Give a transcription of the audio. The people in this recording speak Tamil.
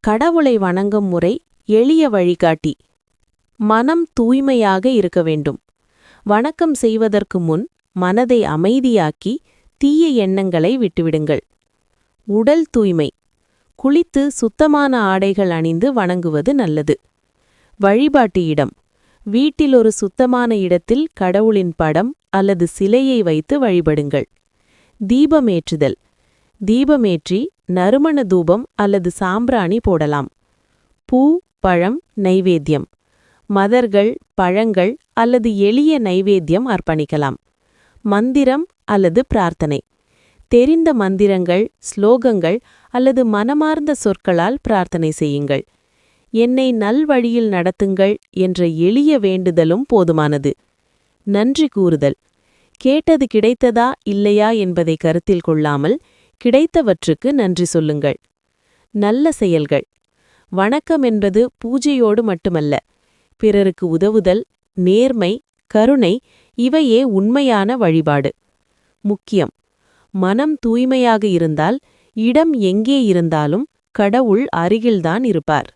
கடவுளை வணங்கும் முறை எளிய வழிகாட்டி. மனம் தூய்மையாக இருக்க வேண்டும். வணக்கம் செய்வதற்கு முன் மனதை அமைதியாக்கி தீய எண்ணங்களை விட்டுவிடுங்கள். உடல் தூய்மை. குளித்து சுத்தமான ஆடைகள் அணிந்து வணங்குவது நல்லது. வழிபாட்டு இடம். வீட்டில் ஒரு சுத்தமான இடத்தில் கடவுளின் படம் அல்லது சிலையை வைத்து வழிபடுங்கள். தீபமேற்றுதல். தீபமேற்றி நறுமண தூபம் அல்லது சாம்பிராணி போடலாம். பூ பழம் நைவேத்தியம். மதர்கள் பழங்கள் அல்லது எளிய நைவேத்தியம் அர்ப்பணிக்கலாம். மந்திரம் அல்லது பிரார்த்தனை. தெரிந்த மந்திரங்கள் ஸ்லோகங்கள் அல்லது மனமார்ந்த சொற்களால் பிரார்த்தனை செய்யுங்கள். என்னை நல்வழியில் நடத்துங்கள் என்ற எளிய வேண்டுதலும் போதுமானது. நன்றி கூறுதல். கேட்டது கிடைத்ததா இல்லையா என்பதை கருத்தில் கொள்ளாமல் கிடைத்தவற்றுக்கு நன்றி சொல்லுங்கள். நல்ல செயல்கள். வணக்கம் என்பது பூஜையோடு மட்டுமல்ல பிறருக்கு உதவுதல் நேர்மை கருணை இவையே உண்மையான வழிபாடு. முக்கியம் மனம் தூய்மையாக இருந்தால் இடம் எங்கே இருந்தாலும் கடவுள் அருகில்தான் இருப்பார்.